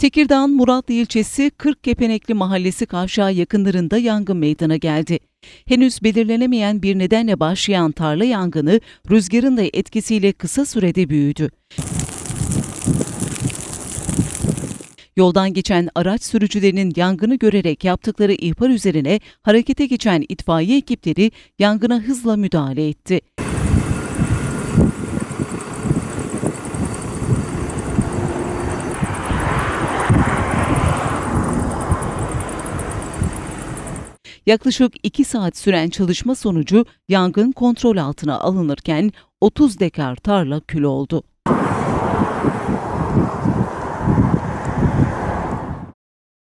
Tekirdağ'ın Muratlı ilçesi Kırkkepenekli Mahallesi kavşağı yakınlarında yangın meydana geldi. Henüz belirlenemeyen bir nedenle başlayan tarla yangını rüzgarın da etkisiyle kısa sürede büyüdü. Yoldan geçen araç sürücülerinin yangını görerek yaptıkları ihbar üzerine harekete geçen itfaiye ekipleri yangına hızla müdahale etti. Yaklaşık 2 saat süren çalışma sonucu yangın kontrol altına alınırken 30 dekar tarla kül oldu.